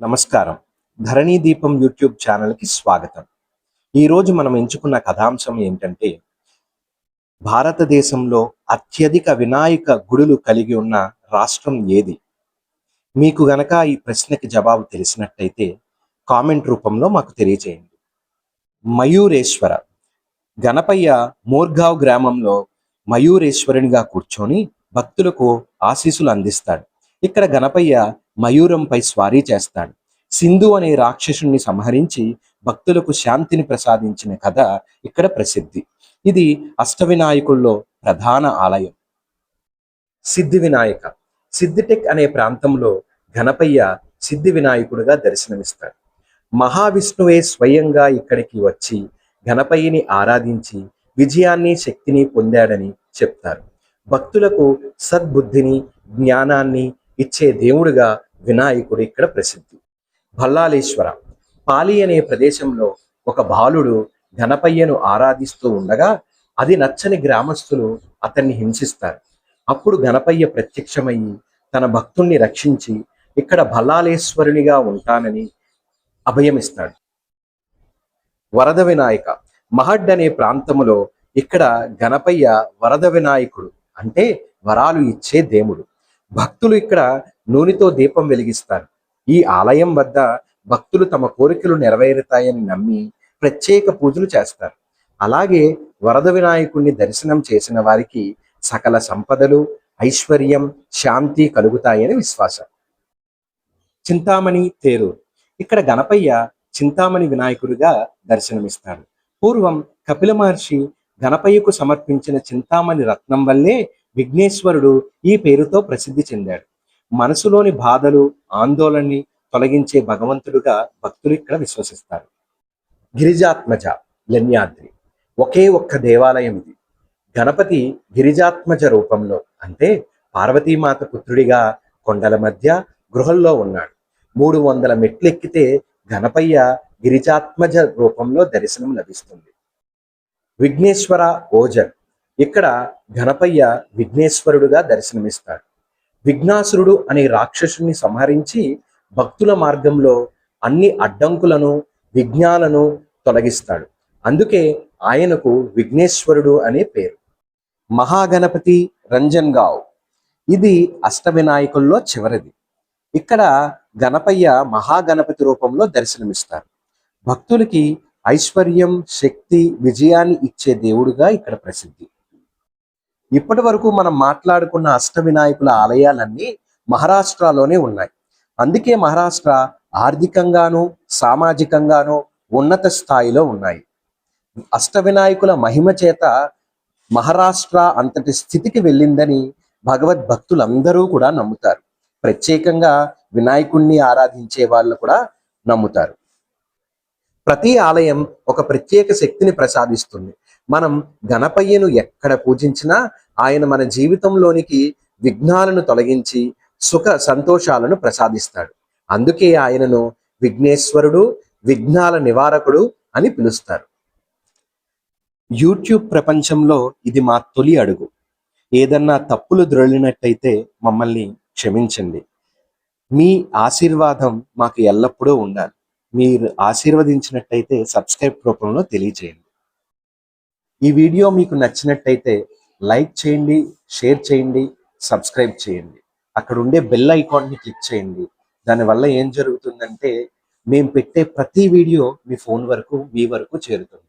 నమస్కారం. ధరణి దీపం యూట్యూబ్ ఛానల్కి స్వాగతం. ఈరోజు మనం ఎంచుకున్న కథాంశం ఏంటంటే భారతదేశంలో అత్యధిక వినాయక గుడులు కలిగి ఉన్న రాష్ట్రం ఏది? మీకు గనక ఈ ప్రశ్నకి జవాబు తెలిసినట్టయితే కామెంట్ రూపంలో మాకు తెలియజేయండి. మయూరేశ్వర. గణపయ్య మోర్గావ్ గ్రామంలో మయూరేశ్వరునిగా కూర్చొని భక్తులకు ఆశీస్సులు అందిస్తాడు. ఇక్కడ గణపయ్య మయూరంపై స్వారీ చేస్తాడు. సింధు అనే రాక్షసుణ్ణి సంహరించి భక్తులకు శాంతిని ప్రసాదించిన కథ ఇక్కడ ప్రసిద్ధి. ఇది అష్టవినాయకుల్లో ప్రధాన ఆలయం. సిద్ధి వినాయక. సిద్ధిటెక్ అనే ప్రాంతంలో ఘనపయ్య సిద్ధి వినాయకుడుగా దర్శనమిస్తాడు. మహావిష్ణువే స్వయంగా ఇక్కడికి వచ్చి గణపయ్యని ఆరాధించి విజయాన్ని శక్తిని పొందాడని చెప్తారు. భక్తులకు సద్బుద్ధిని జ్ఞానాన్ని ఇచ్చే దేవుడుగా వినాయకుడు ఇక్కడ ప్రసిద్ధి. భల్లాలేశ్వర. పాలి అనే ప్రదేశంలో ఒక బాలుడు గణపయ్యను ఆరాధిస్తూ ఉండగా అది నచ్చని గ్రామస్తులు అతన్ని హింసిస్తారు. అప్పుడు గణపయ్య ప్రత్యక్షమయ్యి తన భక్తుణ్ణి రక్షించి ఇక్కడ భల్లాలేశ్వరునిగా ఉంటానని అభయమిస్తాడు. వరద వినాయక. మహడ్ అనే ప్రాంతములో ఇక్కడ గణపయ్య వరద వినాయకుడు అంటే వరాలు ఇచ్చే దేవుడు. భక్తులు ఇక్కడ నూనెతో దీపం వెలిగిస్తారు. ఈ ఆలయం వద్ద భక్తులు తమ కోరికలు నెరవేరుతాయని నమ్మి ప్రత్యేక పూజలు చేస్తారు. అలాగే వరద వినాయకుడిని దర్శనం చేసిన వారికి సకల సంపదలు ఐశ్వర్యం శాంతి కలుగుతాయని విశ్వాసం. చింతామణి తేరూరు. ఇక్కడ గణపయ్య చింతామణి వినాయకుడిగా దర్శనమిస్తాడు. పూర్వం కపిల మహర్షి గణపయ్యకు సమర్పించిన చింతామణి రత్నం వల్లే విఘ్నేశ్వరుడు ఈ పేరుతో ప్రసిద్ధి చెందాడు. మనసులోని బాధలు ఆందోళనని తొలగించే భగవంతుడుగా భక్తులు ఇక్కడ విశ్వసిస్తారు. గిరిజాత్మజ లన్యాద్రి. ఒకే ఒక్క దేవాలయం ఇది. గణపతి గిరిజాత్మజ రూపంలో అంటే పార్వతీమాత పుత్రుడిగా కొండల మధ్య గృహంలో ఉన్నాడు. మూడు వందల మెట్లెక్కితే గణపయ్య గిరిజాత్మజ రూపంలో దర్శనం లభిస్తుంది. విఘ్నేశ్వర ఓజర్. ఇక్కడ గణపయ్య విఘ్నేశ్వరుడుగా దర్శనమిస్తాడు. విఘ్నాసురుడు అనే రాక్షసుని సంహరించి భక్తుల మార్గంలో అన్ని అడ్డంకులను విఘ్నాలను తొలగిస్తాడు. అందుకే ఆయనకు విఘ్నేశ్వరుడు అనే పేరు. మహాగణపతి రంజన్ గావ్ ఇది అష్టవినాయకుల్లో చివరిది. ఇక్కడ గణపయ్య మహాగణపతి రూపంలో దర్శనమిస్తారు. భక్తులకి ఐశ్వర్యం శక్తి విజయాన్ని ఇచ్చే దేవుడుగా ఇక్కడ ప్రసిద్ధి. ఇప్పటి వరకు మనం మాట్లాడుకున్న అష్ట వినాయకుల ఆలయాలన్నీ మహారాష్ట్రలోనే ఉన్నాయి. అందుకే మహారాష్ట్ర ఆర్థికంగాను సామాజికంగాను ఉన్నత స్థాయిలో ఉన్నాయి. అష్ట వినాయకుల మహిమ చేత మహారాష్ట్ర అంతటి స్థితికి వెళ్ళిందని భగవద్ భక్తులందరూ కూడా నమ్ముతారు. ప్రత్యేకంగా వినాయకుణ్ణి ఆరాధించే వాళ్ళు కూడా నమ్ముతారు. ప్రతి ఆలయం ఒక ప్రత్యేక శక్తిని ప్రసాదిస్తుంది. మనం గణపయ్యను ఎక్కడ పూజించినా ఆయన మన జీవితంలోనికి విఘ్నాలను తొలగించి సుఖ సంతోషాలను ప్రసాదిస్తాడు. అందుకే ఆయనను విఘ్నేశ్వరుడు విఘ్నాల నివారకుడు అని పిలుస్తారు. యూట్యూబ్ ప్రపంచంలో ఇది మా తొలి అడుగు. ఏదన్నా తప్పులు ద్రొలినట్టయితే మమ్మల్ని క్షమించండి. మీ ఆశీర్వాదం మాకు ఎల్లప్పుడూ ఉండాలి. మీరు ఆశీర్వదించినట్టయితే సబ్స్క్రైబ్ రూపంలో తెలియజేయండి. ఈ వీడియో మీకు నచ్చినట్టయితే లైక్ చేయండి షేర్ చేయండి సబ్స్క్రైబ్ చేయండి. అక్కడ ఉండే బెల్ ఐకాన్ని క్లిక్ చేయండి. దానివల్ల ఏం జరుగుతుందంటే మేము పెట్టే ప్రతి వీడియో మీ ఫోన్ వరకు మీ వరకు చేరుతుంది.